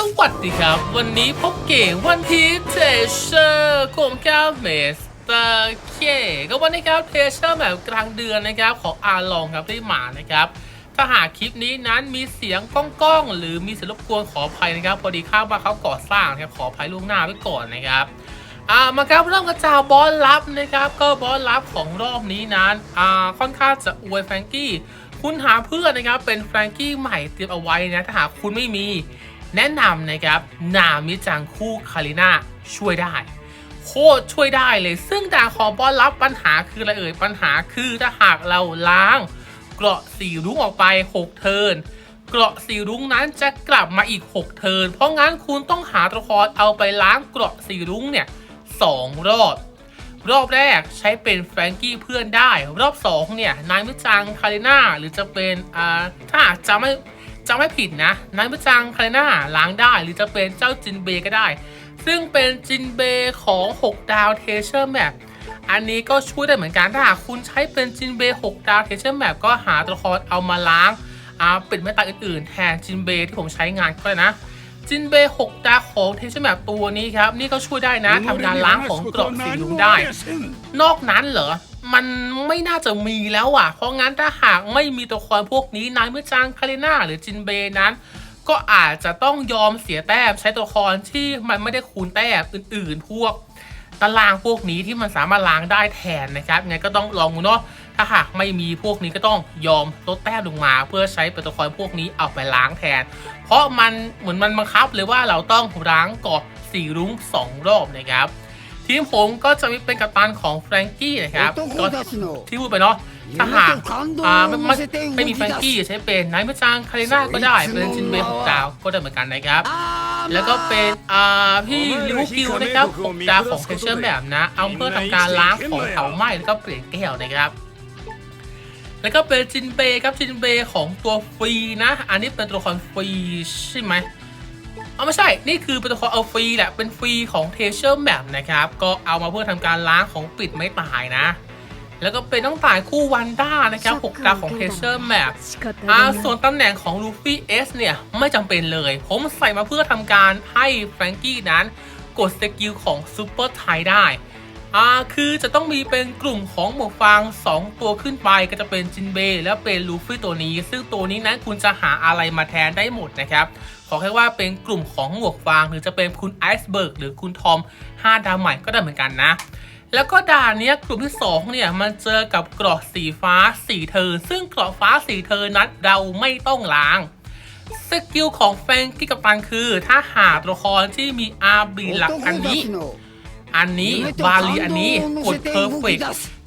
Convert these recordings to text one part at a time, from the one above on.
สวัสดีครับ วันนี้พบเก่งวันทีเทเชอร์กลุ่มก้าเมสเตอร์เคก็วันนี้ครับเทเชอร์แบบกลางเดือนนะครับของอาลองครับได้มานะครับ ถ้าหากคลิปนี้นั้นมีเสียงก้องๆ หรือมีเสียงรบกวนขออภัยนะครับ พอดีข้างบ้าเขาก่อสร้างครับขออภัยล่วงหน้าไว้ก่อนนะครับอ่ามาครับเริ่มกระจาบอลลับนะครับ ก็บอลลับของรอบนี้นั้นอ่าค่อนข้างจะอวยแฟรงกี้คุณหาเพื่อนนะครับเป็นแฟรงกี้ใหม่เตรียมเอาไว้นะถ้าหากคุณไม่มี แนะนำนะครับนามิจังคู่คาริน่าช่วยได้โคตรช่วยได้เลยซึ่งดานของบอลลับปัญหาคืออะไรเอ่ยปัญหาคือถ้าหากเราล้างเกราะสีรุ้งออกไป 6 เทิร์นเกราะสีรุ้งนั้นจะกลับมาอีก 6 เทิร์นเพราะงั้นคุณต้องหาตัวละครเอาไปล้างเกราะสีรุ้งเนี่ยสองรอบ รอบแรกใช้เป็นแฟรงกี้เพื่อนได้ รอบ 2 เนี่ยนายมิจังคาริน่าหรือจะเป็นอ่าถ้าหากจำไม่ จำไม่ผิดนะนายมิจังคาริน่าล้างได้หรือจะเป็นเจ้าจินเบก็ได้ ซึ่งเป็นจินเบของ 6 ดาวเทเชอร์แมปอันนี้ก็ช่วยได้เหมือนกันถ้าหากคุณใช้เป็นจินเบ6ดาวเทเชอร์แมปก็หาตัวละครเอามาล้างอาปิดไม่ตาอื่นๆ แทนจินเบที่ผมใช้งานก็ได้นะ จินเบ6ดาวของเทเชอร์แมปตัวนี้ครับ นี่ก็ช่วยได้นะทำการล้างของเกราะสีลุงได้ นอกนั้นเหรอ มันไม่น่าจะมีแล้วอะ เพราะงั้นถ้าหากไม่มีตัวละครพวกนี้นายเมื่อจางคาเรน่าหรือจินเบนั้น ก็อาจจะต้องยอมเสียแต้มใช้ตัวละครที่มันไม่ได้คูณแต้มอื่น ๆ พวกตารางพวกนี้ที่มันสามารถล้างได้แทนนะครับงั้นก็ต้องลองดูเนาะถ้าหากไม่มีพวกนี้ก็ต้องยอมลดแต้มลงมา เพื่อใช้เป็นตัวละครพวกนี้เอาไปล้างแทน เพราะมันเหมือนมันบังคับเลยว่าเราต้องล้างเกาะสีรุ้งสองรอบนะครับ ทีมผมก็จะมีเป็นกัปตันของแฟรงกี้นะครับที่พูดไปเนาะถ้าหากไม่ไม่ไม่มีแฟรงกี้ใช้เป็นไนท์มาจังคาริน่าก็ได้เป็นชินเบย์หกดาวก็ได้เหมือนกันนะครับแล้วก็เป็นพี่ลิวคิวนะครับหกดาวของเทเชอร์แบบนะ เอาเพื่อทำการล้างของเผาไหม้แล้วก็เปลี่ยนแก้วนะครับแล้วก็เป็นจินเบย์ครับจินเบย์ของตัวฟรีนะ อันนี้เป็นตัวละครฟรีใช่ไหม เอาไม่ใช่ นี่คือโปรโตคอลเอาฟรีแหละ เป็นฟรีของเทเชอร์แมปนะครับ ก็เอามาเพื่อทำการล้างของปิดไม่ตายนะ แล้วก็เป็นต้องตายคู่วันด้านะครับ6ดาวของเทเชอร์แมปส่วนตำแหน่งของลูฟี่เอสเนี่ย ไม่จำเป็นเลย ผมใส่มาเพื่อทำการให้แฟรงกี้นั้นกดสกิลของซูเปอร์ไทได้อ่าคือจะต้องมีเป็นกลุ่มของหมวกฟาง 2 ตัวขึ้นไปก็จะเป็นจินเบและเป็นลูฟี่ตัวนี้ ซึ่งตัวนี้นั้นคุณจะหาอะไรมาแทนได้หมดนะครับ ขอแค่ว่าเป็นกลุ่มของหมวกฟางหรือจะเป็นคุณไอซ์เบิร์กหรือคุณทอม5ดาวใหม่ก็ได้เหมือนกันนะแล้วก็ด่านนี้กลุ่มที่2เนี่ยมันเจอกับเกราะสีฟ้าสีเทินซึ่งเกราะฟ้าสีเทินนั้เราไม่ต้องล้างสกิลของแฟงกี้กับปันคือ ถ้าหาตัวละครที่มีอาร์บีหลักอันนี้ อันนี้บาลีอันนี้กดเพอร์เฟก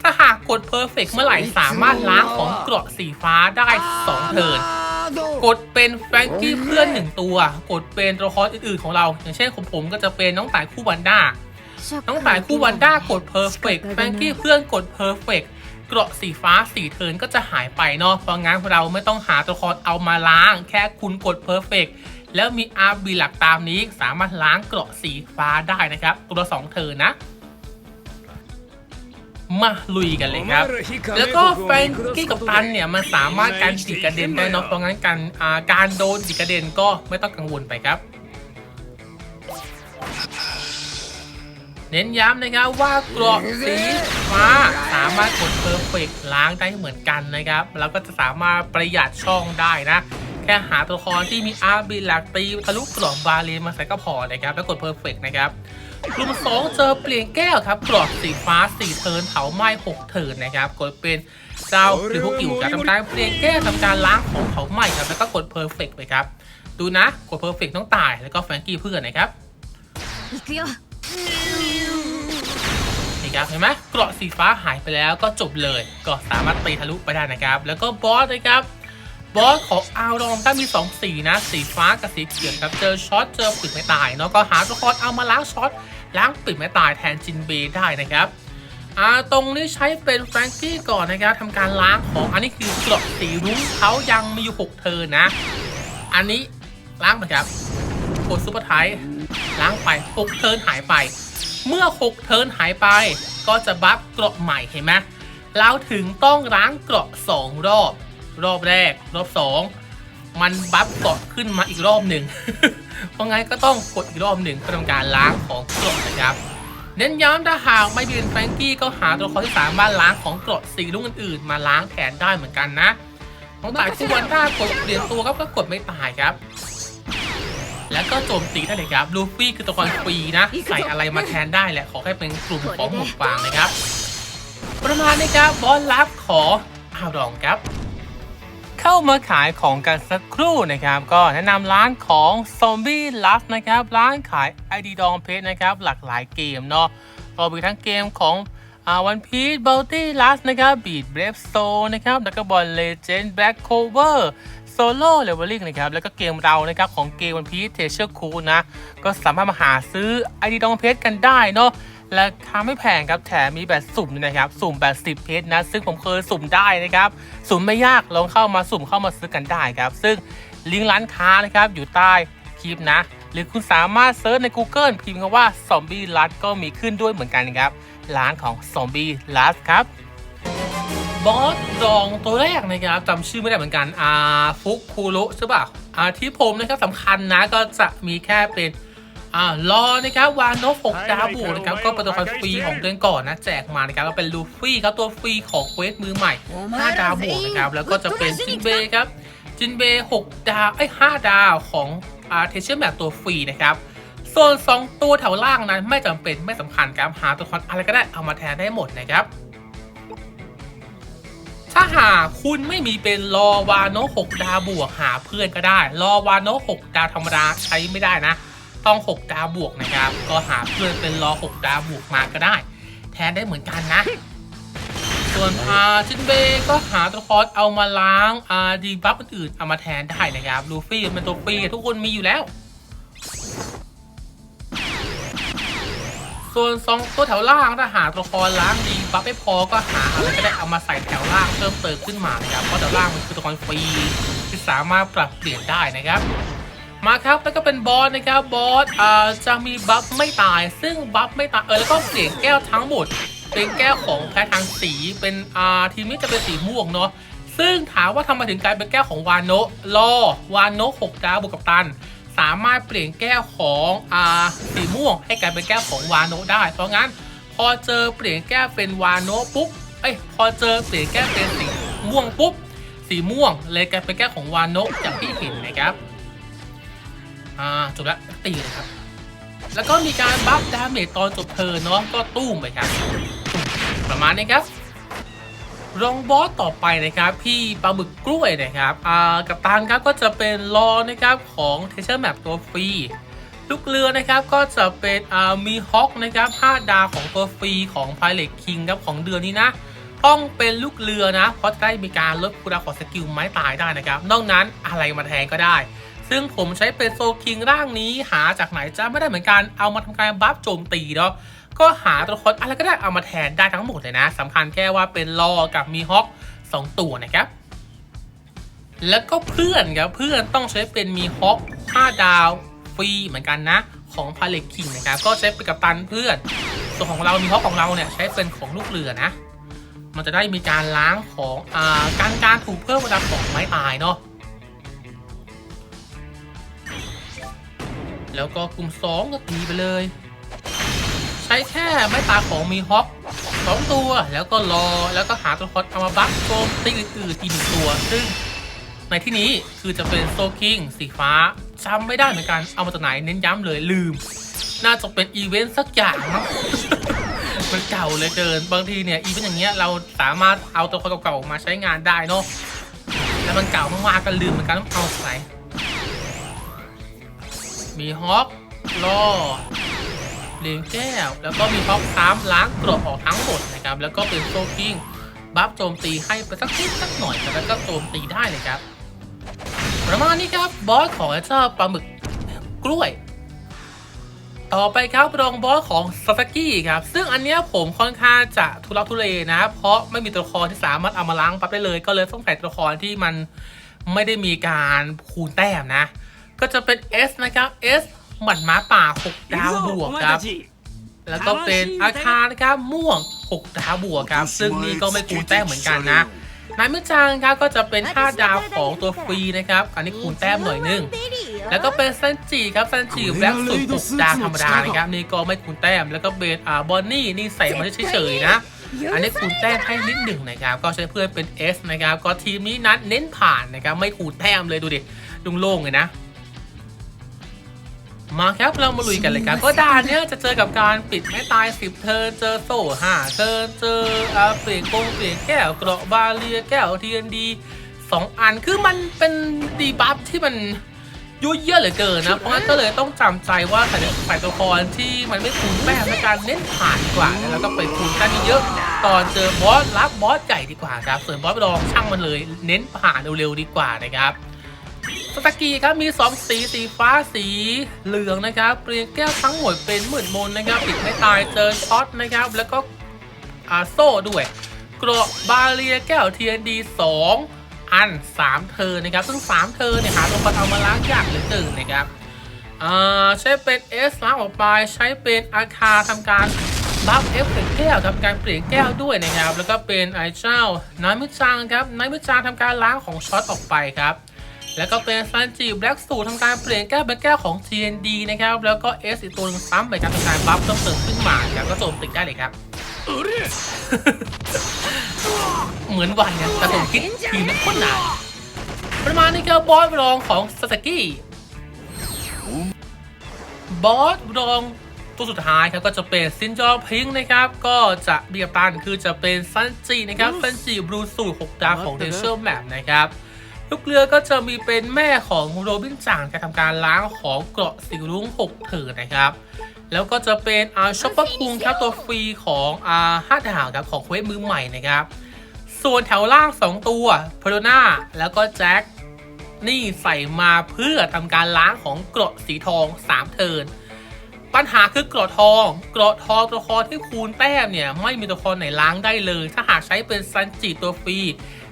ถ้าหากกดเพอร์เฟกเมื่อไหร่สามารถล้างของเกราะสีฟ้าได้ 2 เทิน กดเป็นแฟรงกี้เพื่อนหนึ่งตัว กดเป็นตัวละครอื่นๆของเรา อย่างเช่นของผมก็จะเป็นน้องต่ายคู่วันด้าน้องต่ายคู่วันด้ากดเพอร์เฟกแฟรงกี้เพื่อนกดเพอร์เฟกเกราะสีฟ้าสีเทิร์นก็จะหายไปเนาะเพราะงั้นเราไม่ต้องหาตัวละครเอามาล้าง แค่คุณกดเพอร์เฟกแล้วมีอาร์บีหลักตามนี้สามารถล้างเกราะสีฟ้าได้นะครับ ตัวละสองเทิร์นนะ มาลุยกันเลยครับ แล้วก็แฟรงกี้กับตันเนี่ยมันสามารถการดิกกระเด็นได้เนาะเพราะงั้นการอ่าการโดนดิกกระเด็นก็ไม่ต้องกังวลไปครับ เน้นย้ำนะครับว่าเกราะสีฟ้าสามารถกดเพอร์เฟกล้างได้เหมือนกันนะครับแล้วก็จะสามารถประหยัดช่องได้นะแค่หาตัวละครที่มีอาร์บิหลักตีทะลุกรอบบาเลนมาใส่ก็พอนะครับแล้วกดเพอร์เฟกนะครับ กลุ่มสองเจอเปลี่ยนแก้วครับกรอบสีฟ้าสี่เทินเผาไหม้หกเทินนะครับกดเป็นเจ้าหรือพวกกิ่วจะทำการเปลี่ยนแก้วทำการล้างของเผาไหม้ครับแล้วก็กดเพอร์เฟกต์ไปครับดูนะกดเพอร์เฟกต์ต้องตายแล้วก็แฟงกี้เพื่อนนะครับนี่ครับเห็นไหมเกราะสีฟ้าหายไปแล้วก็จบเลย ก็สามารถตีทะลุไปได้นะครับ แล้วก็บอสนะครับบอสของอารองก็มี 2 สีนะ สีฟ้ากับสีเขียวครับ เจอช็อต เจอฝึกไม่ตายเนาะ ก็หาตัวคอนเอามาล้างช็อต ล้างปิดไม่ตายแทนจินเบได้นะครับอ่าตรงนี้ใช้เป็นแฟรงกี้ก่อนนะครับทำการล้างของอันนี้คือเกราะสีรุ้งเขายังมีอยู่6เทินนะ อันนี้ล้างไปครับกดซุปเปอร์ไทป์ล้างไป6เทิร์นหายไป เมื่อ 6 เทิร์นหายไป ก็จะบัฟเกราะใหม่เห็นไหมเราถึงต้องล้างเกราะ2รอบ รอบแรก รอบ 2 มันบัฟเกาะขึ้นมาอีกรอบหนึ่ง เพราะงั้นก็ต้องกดอีกรอบหนึ่งเพื่อทำการล้างของกรดนะครับ เน้นย้ำถ้าหากไม่เป็นแฟรงกี้ก็หาตัวละครที่สามารถล้างของกรดสีลูกอื่นๆ มาล้างแทนได้เหมือนกันนะของตายคู่วันถ้ากดเปลี่ยนตัวครับก็กดไม่ตายครับ แล้วก็โจมตีได้เลยครับลูฟี่คือตัวละครฟรีนะ ใส่อะไรมาแทนได้แหละขอแค่เป็นกลุ่มของหมวกฟางนะครับ ประมาณนี้ครับบอสลับขออ้าวดองครับ เข้ามาขายของกันสักครู่นะครับ ก็แนะนำร้านของ Zombie Love นะครับ ร้านขาย ID ดองเพชรนะครับ หลากหลายเกมเนาะก็มีทั้งเกมของอ่าวันพีชบัลตี้ลัสนะครับ Beat Brave Soul นะครับแล้วก็บอลเลเจนด์แบล็กโคเวอร์โซโล่เลเวลลิ่งนะครับ แล้วก็เกมเรานะครับ ของเกมวันพีชเทเชอร์คูนะ ก็สามารถมาหาซื้อ ID ดองเพชรกันได้เนาะ ราคาไม่แพงครับแถมมีแบบสุ่มนะครับ สุ่มแบบ10เพชรนะ ซึ่งผมเคยสุ่มได้นะครับ สุ่มไม่ยากลองเข้ามาสุ่มเข้ามาซื้อกันได้ครับ ซึ่งลิงก์ร้านค้านะครับอยู่ใต้คลิปนะ หรือคุณสามารถเซิร์ชใน Google พิมพ์คำว่า Zombie l u s ก็มีขึ้นด้วยเหมือนกันครับ ร้านของ Zombie l u s ครับบอสรองตัวแรกนะครับจำชื่อไม่ได้เหมือนกันอาฟุกคูรุใช่ป่ะอาที่ผมนะครับสำคัญนะก็จะมีแค่เป็น อ่ารอนะครับวานโนหกดาวบวกนะครับก็เป็นตัวละครฟรีของเดือนก่อนนะแจกมานะครับก็เป็นลูฟี่ครับตัวฟรีของเควสมือใหม่5ดาวบวกนะครับแล้วก็จะเป็นจินเบย์ครับจินเบย์6ดาวไอ้ย5ดาวของอาเทเชอร์แบบตัวฟรีนะครับส่วน 2 ตัวแถวล่างนั้นไม่จำเป็นไม่สำคัญครับหาตัวละครอะไรก็ได้เอามาแทนได้หมดนะครับถ้าหากคุณไม่มีเป็นรอวานโน6ดาวบวกหาเพื่อนก็ได้ รอวานโน6ดาวธรรมดาใช้ไม่ได้นะ ต้อง 6 ดาวบวกนะครับ ก็หาเพื่อนเป็นรอ 6 ดาวบวกมาก็ได้ แทนได้เหมือนกันนะ ส่วนอาชินเบก็หาตัวละครเอามาล้างอาดีบัฟอื่นๆเอามาแทนได้นะครับลูฟี่เป็นตัวฟรีทุกคนมีอยู่แล้ว ส่วนสองตัวแถวล่างถ้าหาตัวละครล้างดีบัฟไม่พอก็หาอะไรก็ได้เอามาใส่แถวล่างเพิ่มเติมขึ้นมานะครับเพราะแถวล่างมันคือตัวละครฟรีที่สามารถปรับเปลี่ยนได้นะครับ มาครับแล้วก็เป็นบอสนะครับบอสอ่าจะมีบัฟไม่ตาย ซึ่งบัฟไม่ตายเออแล้วก็เปลี่ยนแก้วทั้งหมด เป็นแก้วของแพ้ทางสีเป็นอ่าทีมนี้จะเป็นสีม่วงเนาะซึ่งถามว่าทำไมถึงกลายเป็นแก้วของวานโนะรอวานโนะหกดาวบวกกับตัน สามารถเปลี่ยนแก้วของอ่าสีม่วง ให้กลายเป็นแก้วของวานโนะได้ เพราะงั้น พอเจอเปลี่ยนแก้วเป็นวานโนะปุ๊บเอ้ยพอเจอเปลี่ยนแก้วเป็นสีม่วงปุ๊บสีม่วงเลยกลายเป็นแก้วของวานโนะอย่างที่เห็นนะครับ อ่าจบแล้วตีเลยครับ แล้วก็มีการบัฟดาเมจตอนจบเทิร์นเนาะก็ตุ้มไปครับ ประมาณนี้ครับรองบอสต่อไปนะครับ พี่ปลาบึกกล้วยนะครับอ่ากับตันครับก็จะเป็นรอนะครับของเทเชอร์แมปตัวฟรีลูกเรือนะครับก็จะเป็นอ่ามีฮอคนะครับ5ดาวของตัวฟรีของ Pilot King ครับของเดือนนี้นะ ต้องเป็นลูกเรือนะ เพราะจะได้มีการลดคูลดาของสกิลไม้ตายได้นะครับ นอกนั้นอะไรมาแทนก็ได้ ซึ่งผมใช้เป็นโซคิงร่างนี้หาจากไหนจะไม่ได้เหมือนกันเอามาทำการบัฟโจมตีเนาะก็หาตัวละครอะไรก็ได้เอามาแทนได้ทั้งหมดเลยนะสำคัญแค่ว่าเป็นลอกับมีฮอคสองตัวนะครับ แล้วก็เพื่อนครับเพื่อนต้องใช้เป็นมีฮอค5ดาวฟรีเหมือนกันนะ ของพาเลคิงนะครับก็ใช้เป็นกับตันเพื่อนส่วนของเรามีฮอคของเราเนี่ยใช้เป็นของลูกเรือนะ มันจะได้มีการล้างของอ่าการการถูกเพิ่มระดับของไม้ตายเนาะ แล้วก็กลุ่ม 2 ก็ตีไปเลย ใช้แค่ไม้ตาของมีฮอคสองตัวแล้วก็รอแล้วก็หาตัวละครเอามาบัฟโจมตีอื่นๆอีกหนึ่งตัว ซึ่งในที่นี้คือจะเป็นโซคิงสีฟ้าจำไม่ได้เหมือนกันเอามาจากไหนเน้นย้ำเลยลืม น่าจะเป็นอีเวนต์สักอย่างมั้งมันเก่าเลยเกินบางทีเนี่ยอีเวนต์อย่างเงี้ยเราสามารถเอาตัวคนเก่าๆมาใช้งานได้เนาะแล้วมันเก่ามากๆก็ลืมเหมือนกันต้องเอาไหน มีฮอคล่อเลียงแก้ว แล้วก็มีฮอคซ้ำล้างกรดออกทั้งหมดนะครับ แล้วก็เป็นโซคิงบัฟโจมตีให้ไปสักนิดสักหน่อยแล้วก็โจมตีได้เลยครับ ประมาณนี้ครับบอสของเจ้าปลาหมึกกล้วย ต่อไปครับรองบอสของซาสกี้ครับ ซึ่งอันเนี้ยผมค่อนข้างจะทุลักทุเลนะ เพราะไม่มีตัวละครที่สามารถเอามาล้างปั๊บได้เลย ก็เลยต้องใส่ตัวละครที่มันไม่ได้มีการคูณแต้มนะ ก็จะเป็น S นะครับ S หมันม้าป่า 6 ดาวบวกครับ แล้วก็เป็นอาคารนะครับม่วง 6 ดาวบวกครับ ซึ่งนี่ก็ไม่คูณแต้มเหมือนกันนะนายมือจางครับก็จะเป็น 5 ดาวของตัวฟรีนะครับ อันนี้คูณแต้มหน่อยหนึงแล้วก็เป็นซันจิครับซันจิแบล็กสุด6ดาวธรรมดานะครับนี่ก็ไม่คูณแต้มแล้วก็เบนอ่าบอนนี่นี่ใส่มาเฉยๆนะอันนี้คูณแต้มให้นิดหนึ่งนะครับ ก็ใช้เพื่อนเป็น S นะครับ ก็ทีมนี้นัดเน้นผ่านนะครับ ไม่คูณแต้มเลยดูดิโล่งๆเลยนะ มาครับเรามาลุยกันเลยครับก็ด่านเนี้ยจะเจอกับการปิดไม่ตาย10เทิร์นเจอโซ่5เทิร์นเจออาเปลี่ยนกงเปลี่ยนแก้วเกราะบาเรียแก้วทีเอ็นดีสองอันคือมันเป็นดีบัฟที่มันยุ่ยเยอะเหลือเกินนะ เพราะงั้นก็เลยต้องจำใจว่าแต่ฝ่ายตัวละครที่มันไม่คูณแต้มในการเน้นผ่านดีกว่านะแล้วก็ไปคูณแต้มเยอะๆตอนเจอบอสรับบอสใหญ่ดีกว่าครับส่วนบอสรองช่างมันเลย เน้นผ่านเร็วๆดีกว่านะครับ สตากีครับมี 2 สีสีฟ้าสีเหลืองนะครับเปลี่ยนแก้วทั้งหมดเป็นหมื่นมนนะครับปิดไม่ตายเจอช็อตนะครับ แล้วก็อาโซ่ด้วยเกราะบาเรียแก้ว TND 2อัน 3 เธอนะครับ ซึ่ง 3 เธอเนี่ยหาตัวคนเอามาล้างยากหลือเกินนะครับใช้เป็น S ล้างออกไปใช้เป็นอาคาทำการบัฟเอฟเปลี่ยนแก้วทำการเปลี่ยนแก้วด้วยนะครับ แล้วก็เป็นไอเจ้านายมือจางครับนายมือจางทำการล้างของช็อตออกไปครับ แล้วก็เป็นซันจิแบล็กสูทำการเปลี่ยนแก้วเป็นแก้วของ TND นะครับ แล้วก็ S อีกตัวหนึงซ้ำไปการทำการบัฟเพิ่มเติมขึ้นมาแล้วก็โจมติดได้เลยครับ เหมือนวันเนี่ยแต่ผมคิดทีมันโคตรหนาประมาณนี้ก็บอสรองของสสกี้บอสรองตัวสุดท้ายครับก็จะเป็นซินจอพิงค์นะครับ ก็จะเบียบตันคือจะเป็นซันจินะครับซันจิบลูสูตร6ดาวของเดเชอร์แมปนะครับ ลูกเรือก็จะมีเป็นแม่ของโรบินจางการทำการล้างของเกราะสีรุ้ง6เถิดนะครับ แล้วก็จะเป็นอาช็อปเปอร์คุงครับตัวฟรีของอาห้าดาวครับของเควสมือใหม่นะครับ ส่วนแถวล่าง 2 ตัวพโ o นาแล้วก็แจ็คนี่ใส่มาเพื่อทำการล้างของเกราะสีทอง 3 เทินปัญหาคือเกราะทอง เกราะทองตัวครที่คูณแต้มเนี่ยไม่มีตัวครไหนล้างได้เลย ถ้าหากใช้เป็นซันจิตัวฟรี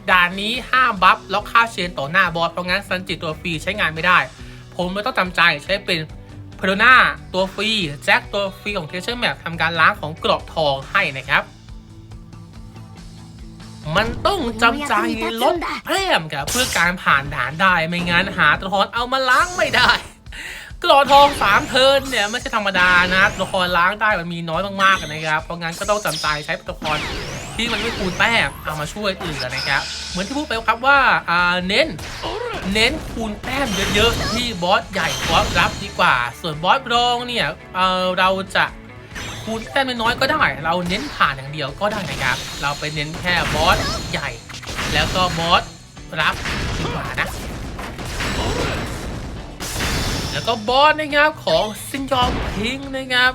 ด่านนี้ห้ามบัฟแล้วฆ่าเชนต่อหน้าบอสเพราะงั้นซันจิตัวฟรีใช้งานไม่ได้ ผมเลยต้องจำใจใช้เป็นพโ o นาตัวฟรีแจ็คตัวฟรีของเทเชอร์แมปทำการล้างของเกราะทองให้นะครับ มันต้องจำใจลดแต้มครับเพื่อการผ่านด่านได้ไม่งั้นหาตัวละครเอามาล้างไม่ได้กรอทองสามเทินเนี่ยไม่ใช่ธรรมดานะตัวละครล้างได้มันมีน้อยมากๆนะครับเพราะงั้นก็ต้องจำใจใช้ตัวละคร ที่มันไม่คูณแต้มเอามาช่วยเหลือนะครับ เหมือนที่พูดไปครับว่าเน้นเน้นคูณแต้มเยอะๆที่บอสใหญ่บอสรับดีกว่า ส่วนบอสรองเนี่ยเออเราจะคูณแต้มน้อยก็ได้ เราเน้นผ่านอย่างเดียวก็ได้นะครับ เราไปเน้นแค่บอสใหญ่ แล้วก็บอสรับดีกว่านะแล้วก็บอสนะครับของซินยองพิงนะครับ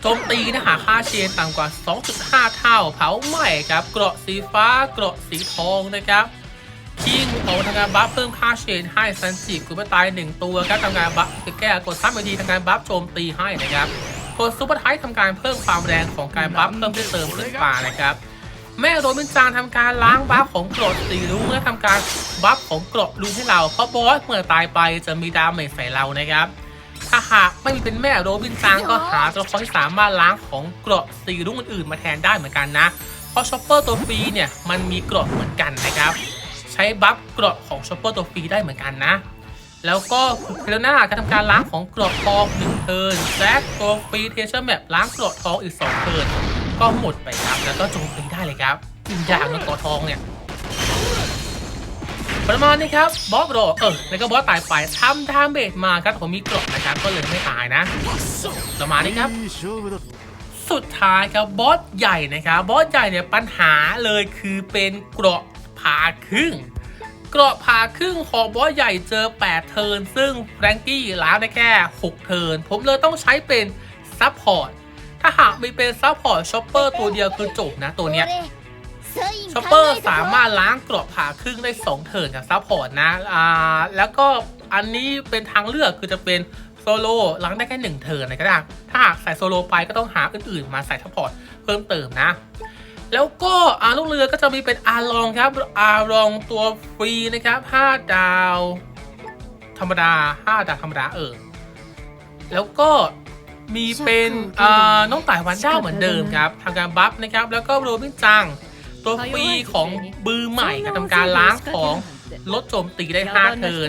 โจมตีนะหาค่าเชนต่ำกว่า 2.5 เท่า เผาไหม้ครับ เกราะสีฟ้า เกราะสีทองนะครับคิงออกทำการบัฟเพิ่มค่าเชนให้ซันจิกุไปตาย1ตัวครับทำการบัฟคือแก้กดซ้ำไปทีทำการบัฟโจมตีให้นะครับ กดซูเปอร์ไททำการเพิ่มความแรงของการบัฟเพิ่มขึ้นเติมขึ้นมานะครับ แม่โรบินจางทำการล้างบัฟของเกรดสีรุ้งและทำการบัฟของเกรดรุ้งให้เรา เพราะบอสเมื่อตายไปจะมีดาเมจใส่เรานะครับ ถ้าหากไม่มีเป็นแม่โรบินจางก็หาตัวละครที่สามารถล้างของเกราะสีรุ้งอื่นๆมาแทนได้เหมือนกันนะ เพราะชอปเปอร์ตัวฟรีเนี่ยมันมีเกราะเหมือนกันนะครับ ใช้บัฟเกราะของชอปเปอร์ตัวฟรีได้เหมือนกันนะแล้วก็เพลน่าจะทำการล้างของเกราะทองหนึ่งเทิร์นแซกตัวฟรีเทเชอร์แมปล้างเกราะทองอีกสองเทิร์นก็หมดไปครับ แล้วก็โจมตีได้เลยครับจริงอย่างนะเกราะทองเนี่ย ประมาณนี้ครับบอสโรเออแล้วก็บอสตายไปทำทามเบสมาครับผมมีกรอบนะครับก็เลยไม่ตายนะประมาณนี้ครับสุดท้ายครับบอสใหญ่นะครับบอสใหญ่เนี่ยปัญหาเลยคือเป็นเกราะผาครึ่งเกราะผาครึ่งของบอสใหญ่เจอ 8 เทินซึ่งแฟรงกี้ล้างได้แค่ 6 เทินผมเลยต้องใช้เป็นซับพอร์ตถ้าหากมีเป็นซับพอร์ตชอปเปอร์ตัวเดียวคือจบนะตัวเนี้ย ช็อปเปอร์สามารถล้างเกราะผ่าครึ่งได้2เทิร์นจากซัพพอร์ตนะอ่าแล้วก็อันนี้เป็นทางเลือกคือจะเป็นโซโล่ล้างได้แค่1เทิร์นนะก็ได้ถ้าหากใส่โซโล่ไปก็ต้องหาอื่นๆ มาใส่ซัพพอร์ตเพิ่มเติมนะ แล้วก็อาลูกเรือก็จะมีเป็นอาลองครับอาลองตัวฟรีนะครับ5ดาวธรรมดา5ดาวธรรมดาเออแล้วก็มีเป็นเอ่อน้องต่ายวันด้าเหมือนเดิมครับทำการบัฟนะครับ แล้วก็โรบินจัง ตัวฟรีของบือใหม่ครับทำการล้างของลดโจมตีได้ 5 เทิร์น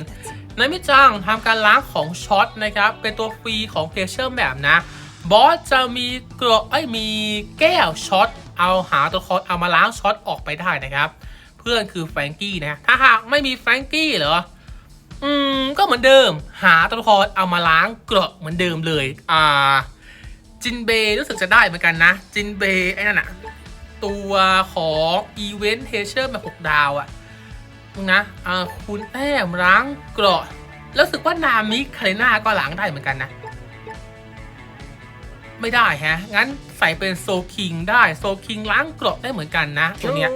นายมิจังทำการล้างของช็อตนะครับ เป็นตัวฟรีของเพเชอร์แบบนะ บอสจะมีเกราะไอ้ยมีแก้วช็อต เอาหาตัวละครเอามาล้างช็อตออกไปได้นะครับ เพื่อนคือแฟรงกี้นะ ถ้าหากไม่มีแฟรงกี้เหรอ อืม ก็เหมือนเดิม หาตัวละครเอามาล้างเกราะเหมือนเดิมเลย อ่า จินเบย์รู้สึกจะได้เหมือนกันนะ จินเบย์ไอ้นั่นอะ ตัวของอีเวนต์เทเชอร์แบบหกดาวอะนะคุณแต้มล้างเกราะแล้วรู้สึกว่านามิคาเรน่าก็ล้างได้เหมือนกันนะ ไม่ได้ฮะ งั้นใส่เป็นโซคิงได้โซคิงล้างเกราะได้เหมือนกันนะ ตัวเนี้ย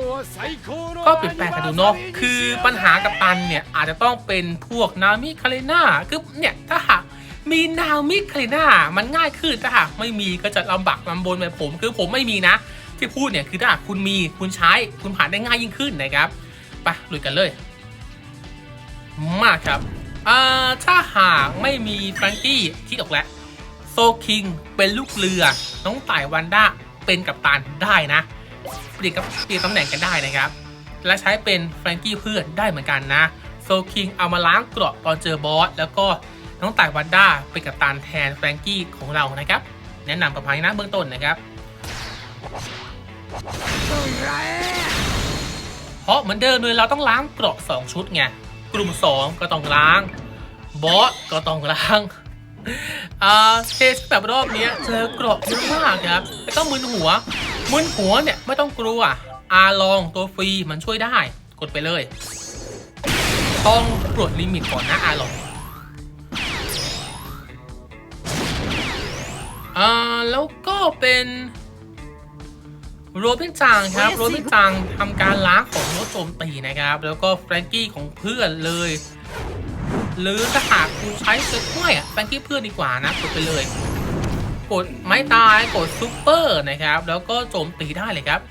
ก็เปลี่ยนแปลงกันดูเนาะคือปัญหากับตันเนี่ย อาจจะต้องเป็นพวกนามิคาเรน่าคือเนี่ยถ้าหากมีนามิคาเรน่ามันง่ายขึ้นถ้าหากไม่มีก็จะลำบากลำบนแบบผมคือผมไม่มีนะ ที่พูดเนี่ยคือถ้าหากคุณมีคุณใช้คุณผ่านได้ง่ายยิ่งขึ้นนะครับไปลุยกันเลย มากครับอ่าถ้าหากไม่มีแฟรงกี้คิดออกแล้วโซคิงเป็นลูกเรือ น้องต่ายวันด้าเป็นกัปตันได้นะ เปลี่ยนกับเปลี่ยนตำแหน่งกันได้นะครับ และใช้เป็นแฟรงกี้เพื่อนได้เหมือนกันนะโซคิงเอามาล้างเกราะตอนเจอบอสแล้วก็น้องต่ายวันด้าเป็นกัปตันแทนแฟรงกี้ของเรานะครับ แนะนำประมาณนี้นะเบื้องต้นนะครับ เพราะเหมือนเดิมเลยเราต้องล้างเกราะ2ชุดไงกลุ่ม 2 ก็ต้องล้าง บอสก็ต้องล้างอ่าเคสแบบรอบนี้เจอเกราะเยอะมากครับไม่ต้องมึนหัวมึนหัวเนี่ยไม่ต้องกลัวอาลองตัวฟรีมันช่วยได้ กดไปเลย ต้องปลดลิมิตก่อนนะอาลองอ่าแล้วก็เป็น โรบินจังครับโรบินจังทำการล้างของรถโจมตีนะครับ แล้วก็แฟรงกี้ของเพื่อนเลย หรือถ้าหากคุณใช้เซ็ตห้วยอะแฟรงกี้เพื่อนดีกว่านะกดไปเลย กดไม้ตายกดซูเปอร์นะครับ แล้วก็โจมตีได้เลยครับ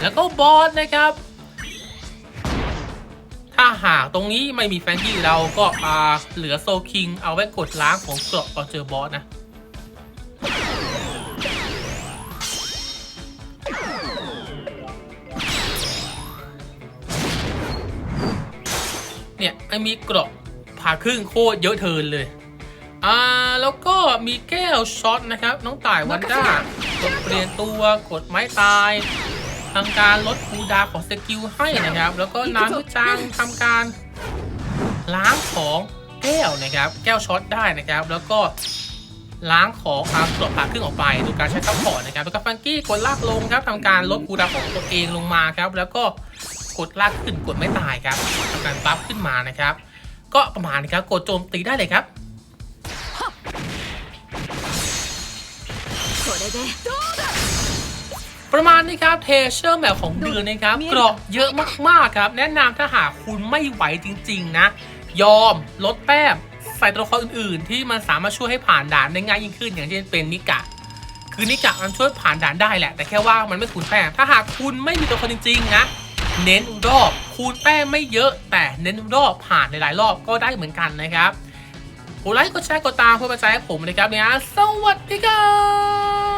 แล้วก็บอสนะครับ ถ้าหากตรงนี้ไม่มีแฟรงกี้เราก็อ่าเหลือโซคิง เอาไว้กดล้างของเกราะตอนเจอบอสนะ เนี่ยไอ้มีเกราะผ่าครึ่งโคตรเยอะเทินเลย อ่า แล้วก็มีแก้วช็อตนะครับ น้องต่ายวันด้ากดเปลี่ยนตัวกดไม้ตายทำการลดคูลดาวน์ของสกิลให้นะครับ แล้วก็น้ำวิจังทำการล้างของแก้วนะครับ แก้วช็อตได้นะครับ แล้วก็ล้างของอาเกราะผ่าครึ่งออกไปดูการใช้ซัพพอร์ตนะครับ แล้วก็ฟังกี้กดลากลงครับทำการลดคูลดาวน์ของตัวเองลงมาครับ แล้วก็ กดลากขึ้นกดไม่ตายครับการปั๊บขึ้นมานะครับ ก็ประมาณนี้ครับกดโจมตีได้เลยครับประมาณนี้ครับเทเชอร์แมวของเดือนนะครับกรอบเยอะมากๆครับ แนะนำถ้าหากคุณไม่ไหวจริง ๆ นะ ยอมลดแป้มใส่ตัวละครอื่น ๆ ที่มันสามารถช่วยให้ผ่านด่านได้ง่ายยิ่งขึ้นอย่างเช่นเป็นนิกะคือนิกะมันช่วยผ่านด่านได้แหละ แต่แค่ว่ามันไม่คูณแต้มถ้าหากคุณไม่มีตัวละครจริง ๆ นะ เน้นรอบคูณแป้งไม่เยอะ แต่เน้นรอบผ่านหลายๆรอบก็ได้เหมือนกันนะครับกดไลค์กดแชร์กดตามเพื่อเป็นใจให้ผมนะครับเนี่ยสวัสดีครับ